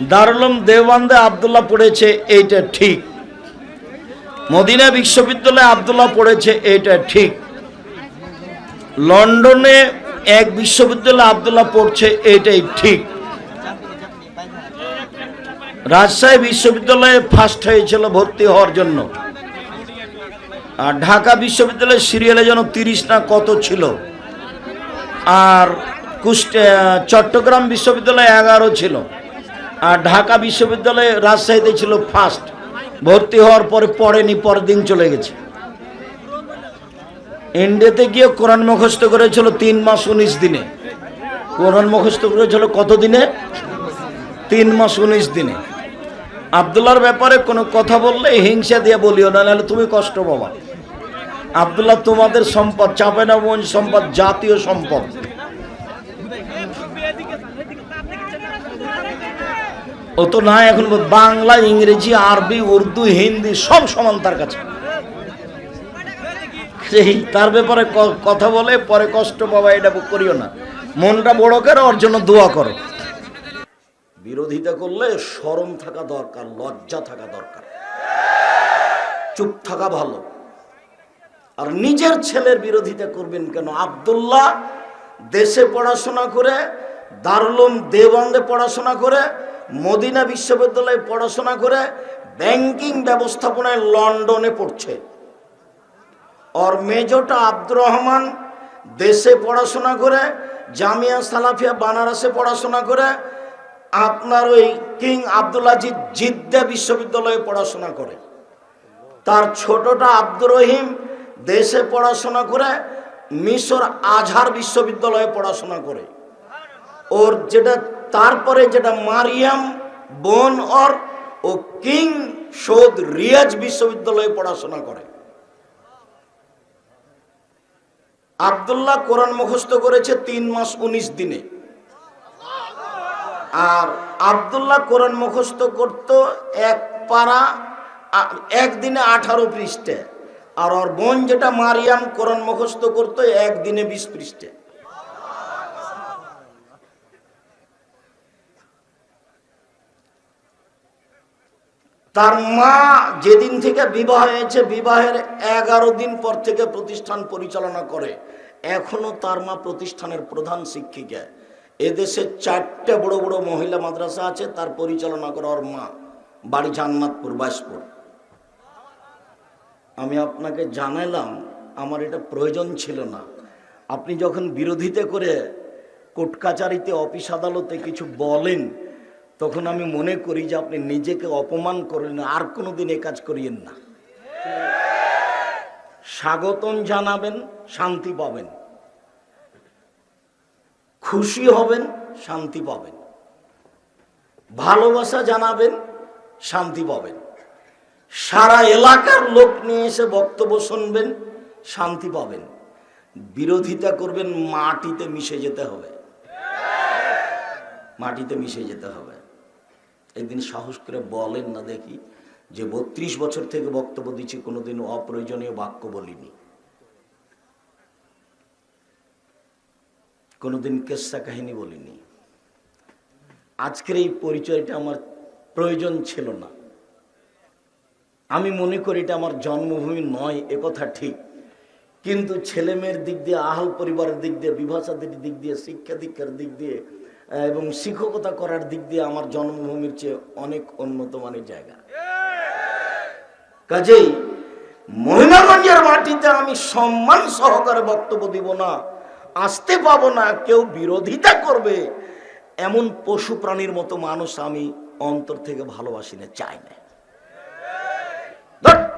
দারুলম দেওবান্দে আবদুল্লাহ পড়েছে, এইটা ঠিক। মদিনা বিশ্ববিদ্যালয়ে আবদুল্লাহ পড়েছে, এইটা ঠিক। লন্ডনে এক বিশ্ববিদ্যালয়ে আবদুল্লাহ পড়ছে, এইটাই ঠিক। রাজশাহী বিশ্ববিদ্যালয়ে ফার্স্ট হয়েছিল, ভর্তি হওয়ার জন্য। আর ঢাকা বিশ্ববিদ্যালয়ের সিরিয়ালে যেন তিরিশ না কত ছিল। আর কুষ্টে চট্টগ্রাম বিশ্ববিদ্যালয়ে এগারো ছিল। আর ঢাকা বিশ্ববিদ্যালয়ে রাজশাহীতে ছিল ফার্স্ট ভর্তি হওয়ার পরে পড়েনি, পরের দিন চলে গেছে। ইন্ডিয়াতে গিয়ে কোরআন মুখস্থ করেছিল তিন মাস উনিশ দিনে। কোরআন মুখস্থ করেছিল কত দিনে? তিন মাস উনিশ দিনে। আবদুল্লার ব্যাপারে কোনো কথা বললে হিংসা দিয়ে বলিও না, নাহলে তুমি কষ্ট পাবা। আবদুল্লাহ, তোমাদের সম্পদ, চাঁপাইনবাবগঞ্জ সম্পদ, জাতীয় সম্পদ। ও তো না, এখন বাংলা, ইংরেজি, আরবি, উর্দু, হিন্দি সব সমান তার কাছে। তার ব্যাপারে কথা বলে, পরে কষ্ট পাবা, এটা করিও না। মনটা বড় করো, ওর জন্য দোয়া করো। বিরোধিতা করলে শরম থাকা দরকার, লজ্জা থাকা দরকার। চুপ থাকা ভালো। আর নিজের ছেলের বিরোধিতা করবেন কেন? আব্দুল্লাহ দেশে পড়াশোনা করে, দারুলুম দেওবন্দে পড়াশোনা করে মদিনা বিশ্ববিদ্যালয়ে পড়াশোনা করে ব্যাংকিং ব্যবস্থাপনায় লন্ডনে পড়ছে। ওর মেজোটা আব্দুর রহমান দেশে পড়াশোনা করে, জামিয়া সালাফিয়া বানারসে পড়াশোনা করে, আপনার ওই কিং আব্দুল জিদ্দা বিশ্ববিদ্যালয়ে পড়াশোনা করে। তার ছোটটা আব্দুর রহিম দেশে পড়াশোনা করে, মিশর আজহার বিশ্ববিদ্যালয়ে পড়াশোনা করে। ওর যেটা তারপরে যেটা মারিয়াম, বোন ওর ও কিং সৌদ রিয়াজ বিশ্ববিদ্যালয়ে পড়াশোনা করে। আবদুল্লাহ কোরআন মুখস্থ করেছে তিন মাস উনিশ দিনে। আর আবদুল্লাহ কোরআন মুখস্থ করত এক পারা একদিনে আঠারো পৃষ্ঠে। আর ওর বোন যেটা মারিয়াম কোরআন মুখস্থ করতো, একদিনে বিশ পৃষ্ঠে। তার মা যেদিন থেকে বিবাহ হয়েছে, বিবাহের এগারো দিন পর থেকে প্রতিষ্ঠান পরিচালনা করে। এখনও তার মা প্রতিষ্ঠানের প্রধান শিক্ষিকা। এদেশে চারটে বড় বড় মহিলা মাদ্রাসা আছে, তার পরিচালনা করে ওর মা। বাড়ি জান্নাতপুর, বাইশপুর। আমি আপনাকে জানাইলাম, আমার এটা প্রয়োজন ছিল না। আপনি যখন বিরোধিতা করে কোর্ট কাচারিতে, অফিস আদালতে কিছু বলেন তখন আমি মনে করি যে আপনি নিজেকে অপমান করলেন আর কোনো দিন এ কাজ করিয়েন না। স্বাগতম জানাবেন, শান্তি পাবেন। খুশি হবেন, শান্তি পাবেন। ভালোবাসা জানাবেন, শান্তি পাবেন। সারা এলাকার লোক নিয়ে এসে বক্তব্য শুনবেন, শান্তি পাবেন। বিরোধিতা করবেন, মাটিতে মিশে যেতে হবে। মাটিতে মিশে যেতে হবে। একদিন সাহস করে বলেন না দেখি যে বত্রিশ বছর থেকে বক্তব্য দিচ্ছি, কোনোদিন অপ্রয়োজনীয় বাক্য বলিনি। কোনোদিন কেসা কাহিনী বলিনি। আজকের এই পরিচয়টা আমার প্রয়োজন ছিল না। আমি মনে করি এটা আমার জন্মভূমি নয় একথা ঠিক। কিন্তু ছেলে মেয়ের দিক দিয়ে, আহাল পরিবারের দিক দিয়ে, বিভাষাদের দিক দিয়ে শিক্ষা দীক্ষার দিক দিয়ে এবং শিক্ষকতা করার দিক দিয়ে আমার জন্মভূমির চেয়ে অনেক উন্নত মানের জায়গা। কাজেই মহিমাগঞ্জের মাটিতে আমি সম্মান সহকারে বক্তব্য দিব না, আসতে পাবো না, কেউ বিরোধিতা করবে, এমন পশু প্রাণীর মতো মানুষ আমি অন্তর থেকে ভালোবাসি না, চাই না।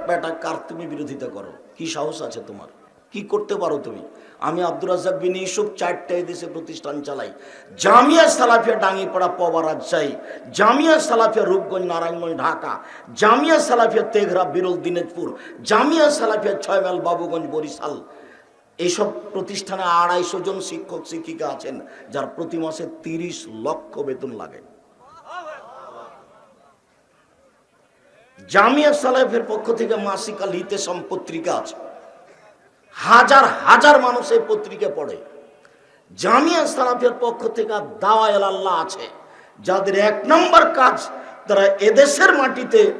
বেটা, কার তুমি বিরোধিতা করো? কি সাহস আছে তোমার? কি করতে পারো তুমি? আমি আব্দুর রাজ্জাক বিন ইউসুফ চারটে দেশে প্রতিষ্ঠান চালাই। জামিয়া সালাফিয়া ডাঙি ডাঙ্গিপাড়া পবা রাজশাহী, জামিয়া সালাফিয়া রূপগঞ্জ, নারায়ণগঞ্জ, ঢাকা, জামিয়া সালাফিয়া তেঘরা, বিরল দিনাজপুর, জামিয়া সালাফিয়া ছয়মাইল বাবুগঞ্জ, বরিশাল। এইসব প্রতিষ্ঠানে আড়াইশো জন শিক্ষক, শিক্ষিকা আছেন, যার প্রতি মাসে তিরিশ লক্ষ বেতন লাগে। জামিয়া সালাফের পক্ষ থেকে মাসিক আল হিতেসম পত্রিকা আছে হাজার হাজার মানুষ এই পত্রিকা পড়ে। জামিয়া সালাফের পক্ষ থেকে দাওয়া আল্লাহ আছে। যাদের এক নম্বর কাজ, তারা এদেশের মাটিতে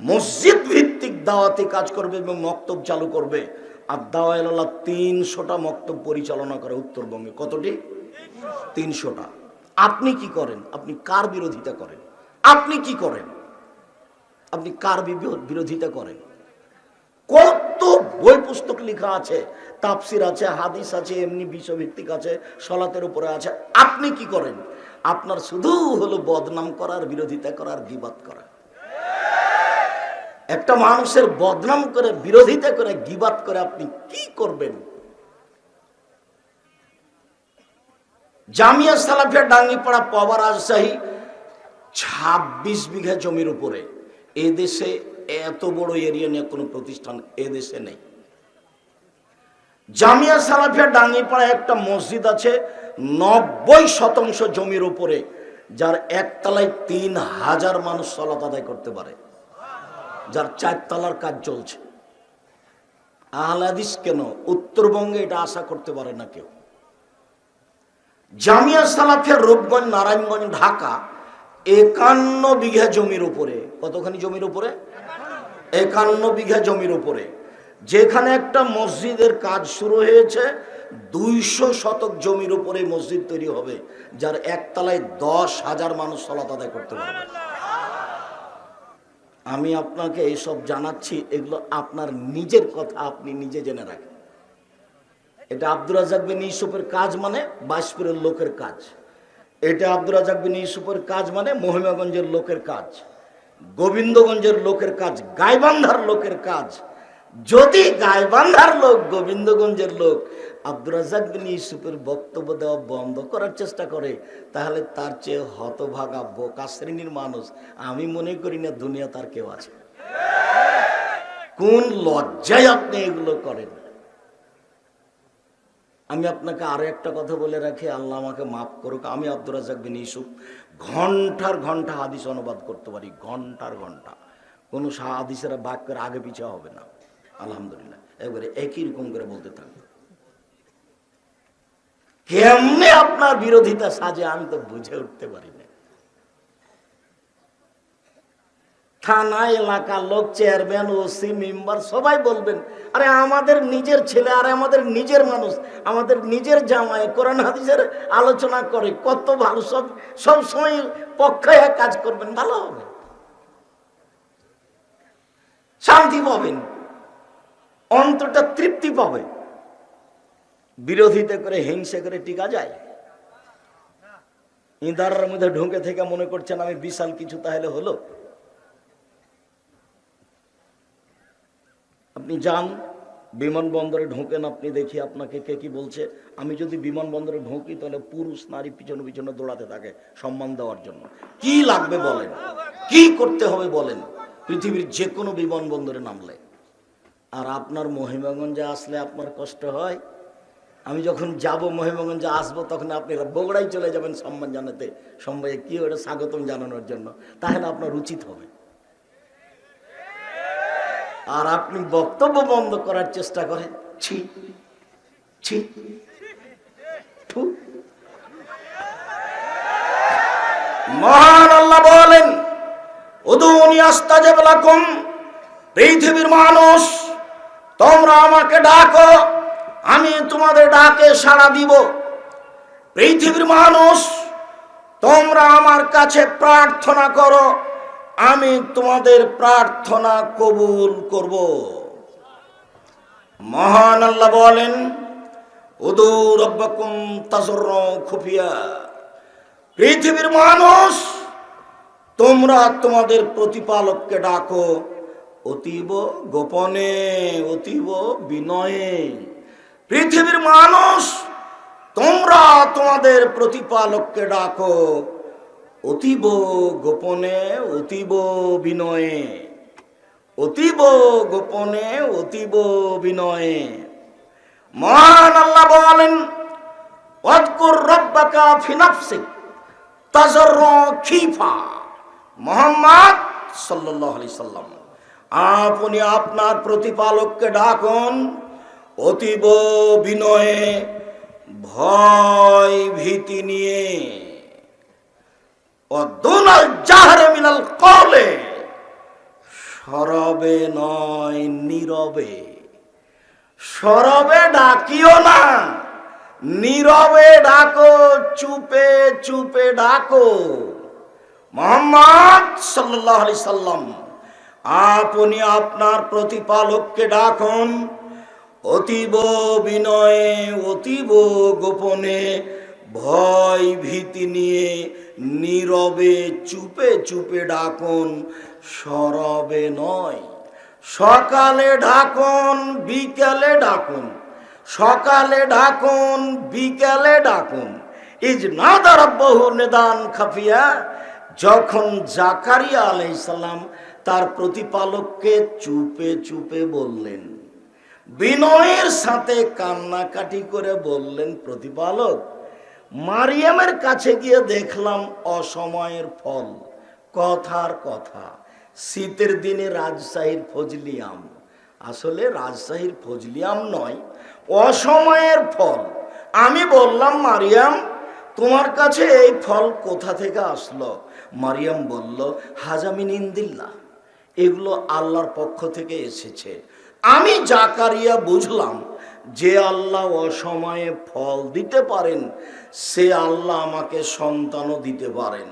মসজিদ ভিত্তিক দাওয়াতি কাজ করবে এবং মক্তব চালু করবে। আর দাওয়াল্লাহ তিনশোটা মক্তব পরিচালনা করে উত্তরবঙ্গে। কতটি? তিনশোটা। আপনি কি করেন? আপনি কার বিরোধিতা করেন? আপনি কি করেন? আপনি কার বিরোধিতা করেন? কত বই পুস্তক লেখা আছে, তাফসির আছে, হাদিস আছে, এমনি বিষয়ভিত্তিক আছে, সলাতের উপরে আছে। আপনি কি করেন? আপনার শুধু হলো বদনাম করার বিরোধিতা করার গিবাদ করা। একটা মানুষের বদনাম করে, বিরোধিতা করে, গিবাদ করে আপনি কি করবেন? জামিয়া সালাফিয়া ডাঙ্গিপাড়া পাওয়া রাজশাহী, ছাব্বিশ বিঘা জমির উপরে। এদেশে এত বড় এরিয়া নিয়ে কোনো প্রতিষ্ঠান এদেশে নেই। জামিয়া সালাফিয়া ডাঙ্গিপাড়া একটা মসজিদ আছে, নব্বই শতাংশ জমির উপরে, যার একতলায় তিন হাজার মানুষ সলাত আদায় করতে পারে। যার চারতলার কাজ চলছে। আহলাদিস কেন? উত্তরবঙ্গে এটা আশা করতে পারে না কেউ। জামিয়া সালাফিয়া রূপগঞ্জ, নারায়ণগঞ্জ, ঢাকা, একান্ন বিঘা জমির উপরে, কতখানি জমির উপরে? একান্ন বিঘা জমির উপরে। যেখানে একটা মসজিদের কাজ শুরু হয়েছে, দুইশো শতক জমির উপরে মসজিদ তৈরি হবে, যার একতলায় দশ হাজার মানুষ সলাত আদায় করতে পারবে। আমি আপনাকে এইসব জানাচ্ছি, এগুলো আপনার নিজের কথা আপনি নিজে জেনে রাখেন। এটা আব্দুর রাজাক বিন ইউসুফের কাজ মানে বাসপুরের লোকের কাজ। এটা আব্দুর রাজাক বিন ইউসুফের কাজ মানে মহিমাগঞ্জের লোকের কাজ। গোবিন্দগঞ্জের লোকের কাজ, গাইবান্ধার লোকের কাজ। যদি গাইবান্ধার লোক, গোবিন্দগঞ্জের লোক আব্দুর রাজাক বিন ইউসুফের বক্তব্য দেওয়া বন্ধ করার চেষ্টা করে, তাহলে তার চেয়ে হতভাগা, বোকা শ্রেণির মানুষ আমি মনে করি না দুনিয়া তার কেউ আছে। কোন লজ্জায় আপনি এগুলো করেন? আমি আপনাকে আরও একটা কথা বলে রাখি, আল্লাহ আমাকে মাফ করুক। আমি আব্দুর রাজাক বিন ইসুফ ঘণ্টার ঘণ্টা হাদিস অনুবাদ করতে পারি, ঘণ্টার ঘণ্টা। কোনো হাদিসের বাক্যের আগে পিছিয়ে হবে না। আলহামদুলিল্লাহ। এবারে একই রকম করে বলতে থাকবে। কেমনে আপনার বিরোধিতা সাজে আমি তো বুঝে উঠতে পারি না। থানা এলাকার লোক, চেয়ারম্যান, ওসি, মেম্বার, সবাই বলবেন, আরে আমাদের নিজের ছেলে, আর আমাদের নিজের মানুষ, আমাদের নিজের জামাই, কোরআন হাদিসের আলোচনা করে, কত ভালো, সব সব সময় পক্ষে কাজ করবেন, ভালো হবে। শান্তি পাবেন, অন্তরটা তৃপ্তি পাবে। বিরোধিতা করে, হিংসে করে টিকা যায়। ইঁদারের মধ্যে ঢুকে থেকে মনে করছেন, আমি বিশাল কিছু তাহলে হলো। আপনি যান, বিমানবন্দরে ঢোকেন, আপনি দেখি আপনাকে কে কি বলছে। আমি যদি বিমানবন্দরে ঢুকি, তাহলে পুরুষ, নারী পিছনে পিছনে দৌড়াতে থাকে সম্মান দেওয়ার জন্য। কি লাগবে বলেন? কি করতে হবে বলেন? পৃথিবীর যে কোনো বিমানবন্দরে নামলে। আর আপনার মহিমাগঞ্জে আসলে আপনার কষ্ট হয়? আমি যখন যাব মহিমাগঞ্জে আসব, তখন আপনি বগুড়াই চলে যাবেন সম্মান জানাতে। সম্মানে কি ওটা স্বাগতম জানানোর জন্য। তাহলে আপনার উচিত হবে। আর আপনি বক্তব্য বন্ধ করার চেষ্টা করেন ছি ছি। মহান আল্লাহ বলেন, উদুনি আস্তাজেব লাকুম, পৃথিবীর মানুষ, তোমরা আমাকে ডাকো, আমি তোমাদের ডাকে সাড়া দিব পৃথিবীর মানুষ, তোমরা আমার কাছে প্রার্থনা করো আমি তোমাদের প্রার্থনা কবুল করব। মহান আল্লাহ বলেন খুফিয়া। পৃথিবীর মানুষ, তোমরা তোমাদের প্রতিপালককে ডাকো, অতীব গোপনে, অতীব বিনয়ে। পৃথিবীর মানুষ, তোমরা তোমাদের প্রতিপালককে ডাকো অতীব গোপনে, অতীব বিনয়ে। অতীব গোপনে, অতীব বিনয়ে। মহান আল্লাহ বলেন ওয়াদকুর রব্বাকা ফি নাফসিক তাজাররু খিফা। মোহাম্মদ সাল্লাল্লাহু আলাইহি সাল্লাম, আপনি আপনার প্রতিপালককে ডাকুন, অতীব বিনয়ে, ভয় ভীতি নিয়ে। ও দুনাল জাহরে মিনাল কলে সরবে নয়, নীরবে। সরবে ডাকিও না, নীরবে ডাকো, চুপে চুপে ডাকো। মোহাম্মদ সাল্লাহ আলি সাল্লাম, আপনি আপনার প্রতিপালককে ডাকুন, অতীব বিনয়ে, অতীব গোপনে ভয় ভীতি নিয়ে নীরবে চুপে চুপে ডাকুন, সরবে নয়। সকালে ডাকুন, বিকালে ডাকুন। সকালে ডাকুন, বিকালে ডাকুন। ইজ না বহু নিদান খাফিয়া। যখন জাকারিয়া আলাইসাল্লাম তার প্রতিপালককে চুপে চুপে বললেন, বিনয়ের সাথে কান্নাকাটি করে বললেন প্রতিপালক মারিয়ামের কাছে গিয়ে দেখলাম অসময়ের ফল। কথার কথা, শীতের দিনে রাজশাহীর ফজলি আম। আসলে রাজশাহীর ফজলি আম নয়, অসময়ের ফল। আমি বললাম, মারিয়াম, তোমার কাছে এই ফল কোথা থেকে আসলো? মারিয়াম বলল, হাজামিন ইন্দিল্লা, এগুলো আল্লাহর পক্ষ থেকে এসেছে। আমি জাকারিয়া বুঝলাম যে আল্লাহ অসময়ে ফল দিতে পারেন, সে আল্লাহ আমাকে সন্তানও দিতে পারেন।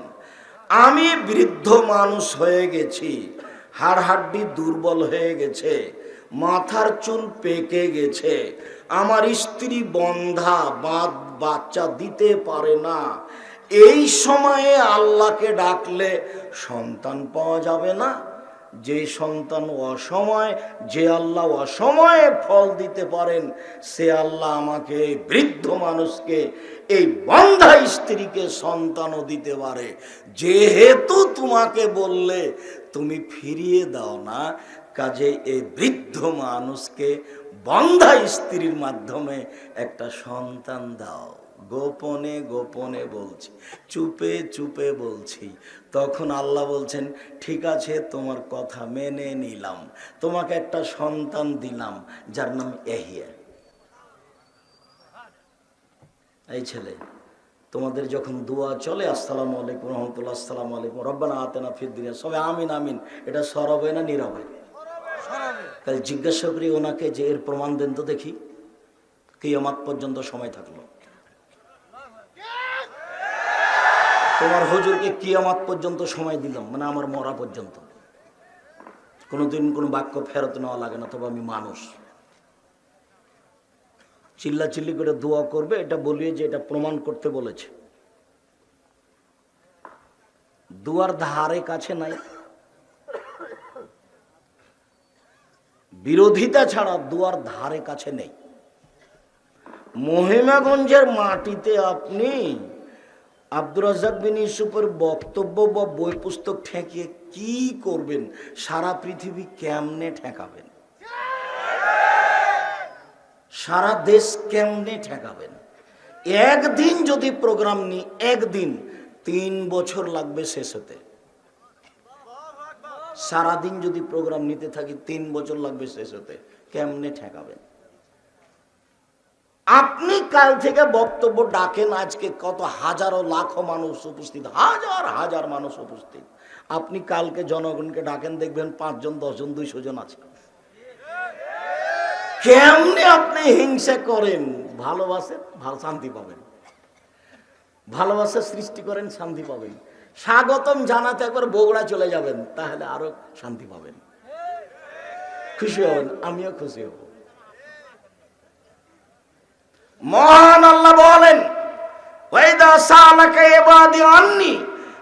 আমি বৃদ্ধ মানুষ হয়ে গেছি হাড় হাড্ডি দুর্বল হয়ে গেছে, মাথার চুল পেকে গেছে, আমার স্ত্রী বন্ধা, বাদ বাচ্চা দিতে পারে না। এই সময়ে আল্লাহকে ডাকলে সন্তান পাওয়া যাবে না। যে সন্তান অসময়, যে আল্লাহ অসময়ে ফল দিতে পারেন, সে আল্লাহ আমাকে, বৃদ্ধ মানুষকে, এই বন্ধা স্ত্রীকে সন্তানও দিতে পারে। যেহেতু তোমাকে বললে, তুমি ফিরিয়ে দাও না, কাজে এই বৃদ্ধ মানুষকে বন্ধা স্ত্রীর মাধ্যমে একটা সন্তান দাও। গোপনে গোপনে বলছি, চুপে চুপে বলছি। তখন আল্লাহ বলছেন, ঠিক আছে, তোমার কথা মেনে নিলাম। তোমাকে একটা সন্তান দিলাম, যার নাম এহিয়া। এই ছেলে, তোমাদের যখন দোয়া চলে, আসসালামু আলাইকুম রহমতুল্লাহ, আসসালামু আলাইকুম, রব্বানা আতেনা ফিদ্দিনা সবে আমিন আমিন। এটা সরবে না নীরবে তাহলে জিজ্ঞাসা করি ওনাকে যে এর প্রমাণ দেন তো দেখি। কিয়ামাত পর্যন্ত সময় থাকল। তোমার হুজুরকে কিয়ামাত পর্যন্ত সময় দিলাম মানে আমার মরা পর্যন্ত। কোনোদিন কোনো বাক্য ফেরত নেওয়া লাগে না, তবে আমি মানুষ। চিল্লা চিল্লি করে দোয়া করবে, এটা বলিয়ে যে এটা প্রমাণ করতে বলেছে। দুয়ার ধারে কাছে নাই। বিরোধিতা ছাড়া দুয়ার ধারে কাছে নেই। মহিমাগঞ্জের মাটিতে আপনি আব্দুর রাজাক বিন ইউসুফের বক্তব্য বা বই পুস্তক ঠেকিয়ে কি করবেন? সারা পৃথিবী কেমনে ঠেকাবেন? সারা দেশ কেমনে ঠেকাবেন? একদিন যদি প্রোগ্রাম নি একদিন তিন বছর লাগবে শেষ হতে। সারাদিন যদি প্রোগ্রাম নিতে থাকি, তিন বছর লাগবে শেষ হতে। কেমনে ঠেকাবেন? আপনি কাল থেকে বক্তব্য ডাকেন, আজকে কত হাজারো, লাখো মানুষ উপস্থিত, হাজার হাজার মানুষ উপস্থিত। আপনি কালকে জনগণকে ডাকেন, দেখবেন পাঁচজন, দশজন, দুইশো জন আছে। কেমনি আপনি হিংসা করেন? ভালোবাসেন ভালো শান্তি পাবেন। ভালোবাসা সৃষ্টি করেন, শান্তি পাবেন। স্বাগতম জানাতে একবার বগুড়া চলে যাবেন, তাহলে আরও শান্তি পাবেন। খুশি হবেন, আমিও খুশি হব। মহান আল্লাহ বলেন, ওয়াইদা সালাকা ইবাদি আন্নি,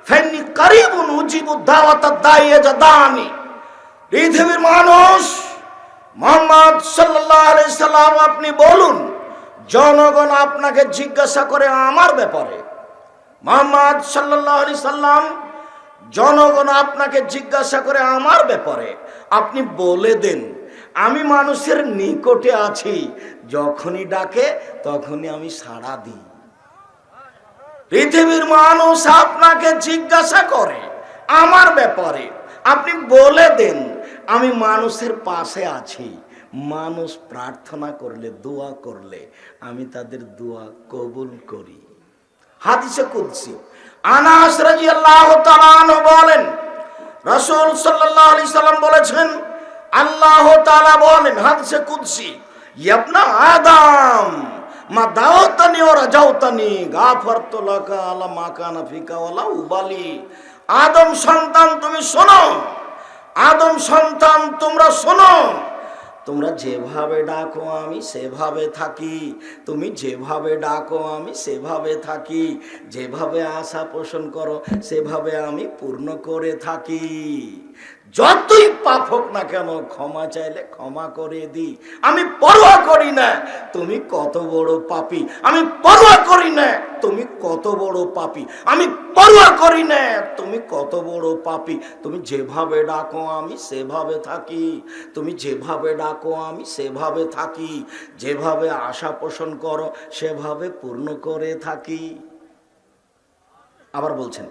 ফাইন্নি করিবুন উজিবু দাওয়াতাদ দাইয়া জাদানি পৃথিবীর মানুষ মোহাম্মদ সাল্লাল্লাহু আলাইহি সাল্লাম আপনি বলুন, জনগণ আপনাকে জিজ্ঞাসা করে আমার ব্যাপারে। মোহাম্মদ সাল্লাল্লাহু আলাইহি সাল্লাম, জনগণ আপনাকে জিজ্ঞাসা করে আমার ব্যাপারে। আপনি বলে দেন। আমি মানুষের নিকটে আছি, যখনই ডাকে তখনই আমি সাড়া দিই। পৃথিবীর মানুষ আপনাকে জিজ্ঞাসা করে, আমার ব্যাপারে। আপনি বলে দেন, আমি মানুষের পাশে আছি। মানুষ প্রার্থনা করলে, দোয়া করলে, আমি তাদের দোয়া কবুল করি। হাদিসে কুদসি, আনাস তাআলা আনহু বলেন, রাসূল সাল্লাল্লাহু আলাইহি সাল্লাম বলেছেন আল্লাহ তাআলা বলেন, হাদিসে কুদসি, ইয়াবনা আদম, মা দাওতানি ওয়া রাজাউতানি, গাফারতু লাকা আলা মা কানা ফিকা ওয়ালা উবালি আদম সন্তান, তুমি শোনো। আদম সন্তান, তোমরা শোনো। তোমরা যেভাবে ডাকো, আমি সেভাবে থাকি। তুমি যেভাবে ডাকো, আমি সেভাবে থাকি। যেভাবে আশা পোষণ করো, সেভাবে আমি পূর্ণ করে থাকি। যতই পাপ হোক না কেন, ক্ষমা চাইলে ক্ষমা করে দিই। আমি পরোয়া করি না, তুমি কত বড় পাপি। আমি পরোয়া করি না, তুমি কত বড় পাপি। আমি পরোয়া করি না, তুমি কত বড় পাপি। তুমি যেভাবে ডাকো, আমি সেভাবে থাকি। তুমি যেভাবে ডাকো, আমি সেভাবে থাকি। যেভাবে আশা পোষণ করো, সেভাবে পূর্ণ করে থাকি। আবার বলছেন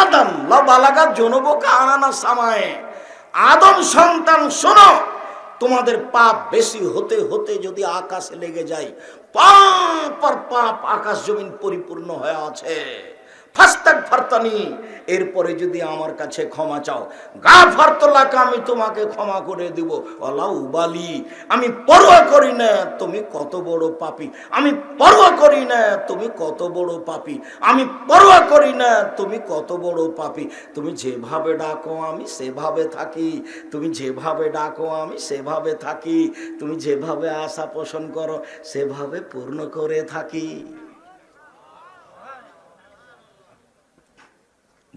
আদম লা বালাগা জনবকা আনানা সামায়ে। আদম সন্তান, শোনো, তোমাদের পাপ বেশি হতে হতে যদি আকাশে লেগে যায়, পাপ আর পাপ আকাশ জমিন পরিপূর্ণ হয়ে আছে। ফাস্তাক ফারতানি, এরপরে যদি আমার কাছে ক্ষমা চাও, গা ফারতলাকে, আমি তোমাকে ক্ষমা করে দিব। অলা উবালি আমি পরোয়া করি না, তুমি কত বড় পাপি। আমি পরোয়া করি না, তুমি কত বড় পাপি। আমি পরোয়া করি না, তুমি কত বড় পাপি। তুমি যেভাবে ডাকো, আমি সেভাবে থাকি। তুমি যেভাবে ডাকো, আমি সেভাবে থাকি। তুমি যেভাবে আশা পোষণ করো, সেভাবে পূর্ণ করে থাকি।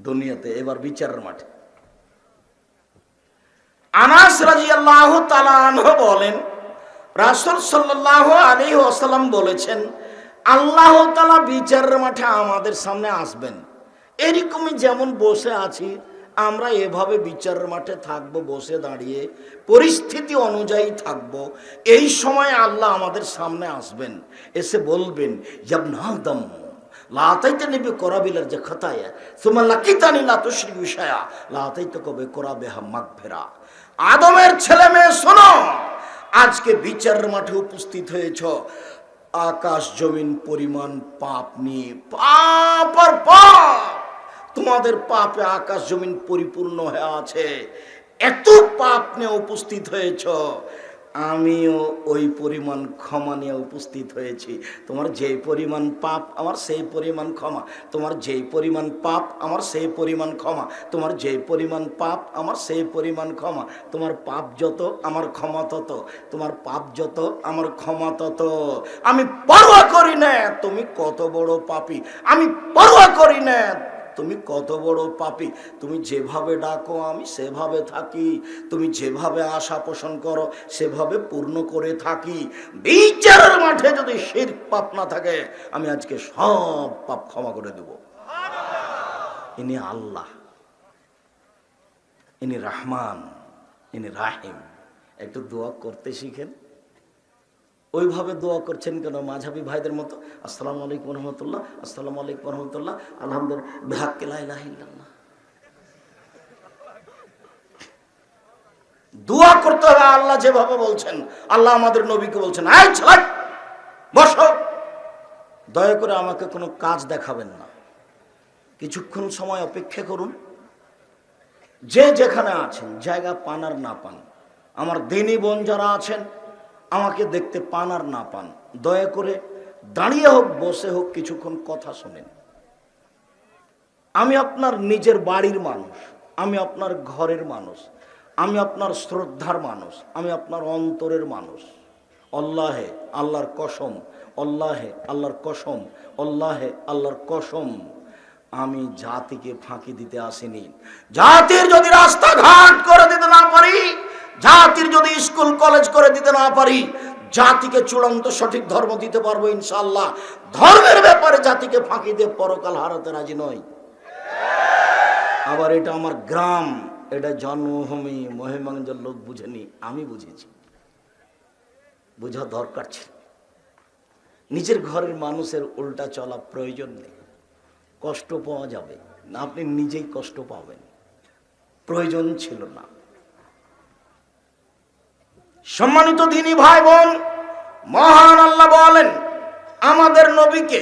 দুনিয়াতে, এবার বিচারের মাঠে। আনাস তাআলা আনহু বলেন, রাসূল সাল্লাল্লাহু আলী ওয়াসাল্লাম বলেছেন, আল্লাহ তালা বিচারের মাঠে আমাদের সামনে আসবেন। এরকমই যেমন বসে আছি, আমরা এভাবে বিচারের মাঠে থাকব, বসে দাঁড়িয়ে পরিস্থিতি অনুযায়ী থাকব। এই সময় আল্লাহ আমাদের সামনে আসবেন, এসে বলবেন ইয়াবনাদম লাতাইতে নেবে করাবিলার যে বিষয়া কবে করাবে আদমের ছেলে মেয়ে, শোনো, আজকে বিচারের মাঠে উপস্থিত হয়েছ। আকাশ জমিন পরিমাণ পাপ নিয়ে, পাপ আর পাপ। তোমাদের পাপে আকাশ জমিন পরিপূর্ণ হয়ে আছে। এত পাপ নিয়ে উপস্থিত হয়েছ। আমিও ওই পরিমাণ ক্ষমা নিয়ে উপস্থিত হয়েছি। তোমার যেই পরিমাণ পাপ আমার সেই পরিমাণ ক্ষমা। তোমার যেই পরিমাণ পাপ আমার সেই পরিমাণ ক্ষমা। তোমার যেই পরিমাণ পাপ আমার সেই পরিমাণ ক্ষমা। তোমার পাপ যত আমার ক্ষমা তত। তোমার পাপ যত আমার ক্ষমা তত। আমি পরোয়া করি না, তুমি কত বড় পাপি। আমি পরোয়া করি না তুমি কত বড় পাপি, তুমি যেভাবে ডাকো আমি সেভাবে থাকি। তুমি যেভাবে আশা পোষণ করো সেভাবে পূর্ণ করে থাকি। বিচারের মাঠে যদি শির পাপ না থাকে, আমি আজকে সব পাপ ক্ষমা করে দেব। ইনি আল্লাহ, ইনি রহমান, ইনি রাহিম। একটু দোয়া করতে শিখেন। ওইভাবে দোয়া করছেন কেন মাঝাবি ভাইদের মতো? আসসালামু আলাইকুম রহমতুল্লাহ আসসালামু আলাইকুম রহমতুল্লাহ আলহামদুলিল্লাহ দোয়া করতে হবে আল্লাহ যেভাবে বলছেন, আল্লাহ আমাদের নবীকে বলছেন বসো। দয়া করে আমাকে কোনো কাজ দেখাবেন না। কিছুক্ষণ সময় অপেক্ষা করুন। যে যেখানে আছেন, জায়গা পান আর না পান, আমার দিনী বোন যারা আছেন আমাকে দেখতে পান আর না পান, দয়া করে দাঁড়িয়ে হোক, বসে হোক, কিছুক্ষণ কথা শোনেন। আমি আপনার নিজের বাড়ির মানুষ, আমি আপনার ঘরের মানুষ, আমি আপনার শ্রদ্ধার মানুষ, আমি আপনার অন্তরের মানুষ। অল্লাহে আল্লাহর কসম অল্লাহে আল্লাহর কসম অল্লাহে আল্লাহর কসম। আমি জাতিকে ফাঁকি দিতে আসিনি। জাতির যদি রাস্তাঘাট করে দিতে না পারি জাতির যদি স্কুল, কলেজ করে দিতে না পারি, জাতিকে চূড়ান্ত সঠিক ধর্ম দিতে পারব ইনশাল্লাহ ধর্মের ব্যাপারে জাতিকে ফাঁকি দিয়ে পরকাল হারাতে রাজি নয় আবার এটা আমার গ্রাম, এটা জন্মভূমি মহিমাঞ্জল লোক বুঝেনি, আমি বুঝেছি। বোঝা দরকার ছিল। নিজের ঘরের মানুষের উল্টা চলা প্রয়োজন নেই। কষ্ট পাওয়া যাবে না, আপনি নিজেই কষ্ট পাবেন। প্রয়োজন ছিল না। সম্মানিত দিনী ভাই বোন, মহান আল্লাহ বলেন, আমাদের নবীকে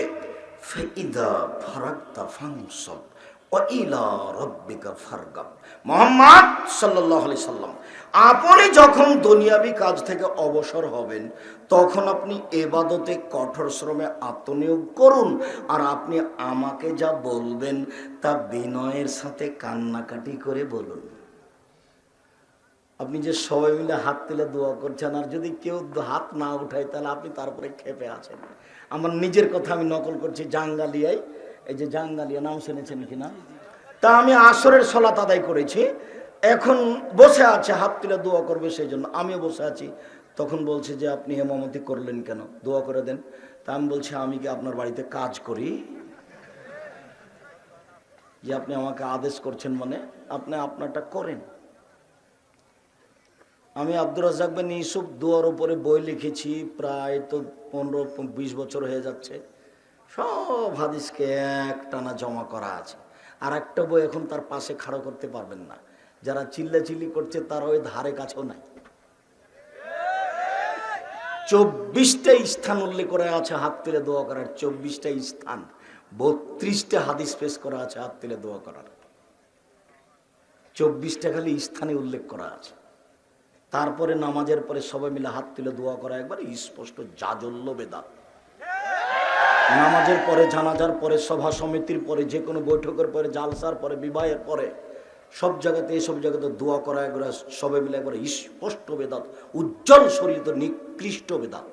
আপনি যখন দুনিয়াবি কাজ থেকে অবসর হবেন, তখন আপনি এবাদতে কঠোর শ্রমে আত্মনিয়োগ করুন আর আপনি আমাকে যা বলবেন তা বিনয়ের সাথে কান্নাকাটি করে বলুন। আপনি যে সবাই মিলে হাত তুলে দোয়া করছেন, আর যদি কেউ হাত না উঠায়, তাহলে আপনি তারপরে খেপে আছেন। আমার নিজের কথা আমি নকল করছি, জাঙ্গালিয়ায়। এই যে জাঙ্গালিয়া, নাম শুনেছেন কিনা তা আমি আসরের সলাত আদায় করেছি। এখন বসে আছে, হাত তুলে দোয়া করবে সেই জন্য। আমিও বসে আছি। তখন বলছে যে, আপনি হেমামতি করলেন কেন? দোয়া করে দেন। তা আমি বলছি, আমি কি আপনার বাড়িতে কাজ করি? যে, আপনি আমাকে আদেশ করছেন মানে আপনি আপনারটা করেন। আমি আব্দুর রাজাক বিন ইউসুফ দুয়ার উপরে বই লিখেছি, প্রায় তো পনেরো, বিশ বছর হয়ে যাচ্ছে। সব হাদিসকে এক টানা জমা করা আছে। আর একটা বই এখন তার পাশে খাড়ো করতে পারবেন না। যারা চিল্লা চিল্লি করছে, তার ওই ধারে কাছেও নাই। চব্বিশটা স্থান উল্লেখ করা আছে, হাত তুলে দোয়া করার। চব্বিশটা স্থান, বত্রিশটা হাদিস পেশ করা আছে, হাত তুলে দোয়া করার। চব্বিশটা খালি স্থানে উল্লেখ করা আছে। তারপরে নামাজের পরে সবাই মিলে হাত তুলে দোয়া করা একবার স্পষ্ট জাজল্য বেদা নামাজের পরে, জানাজার পরে, সভা সমিতির পরে, যে কোনো বৈঠকের পরে, জালসার পরে, বিবাহের পরে, সব জায়গাতে এইসব জায়গাতে দোয়া করা একবার সবাই মিলে একবার স্পষ্ট বেদাত, উজ্জ্বল শরীর নিকৃষ্ট বেদাত।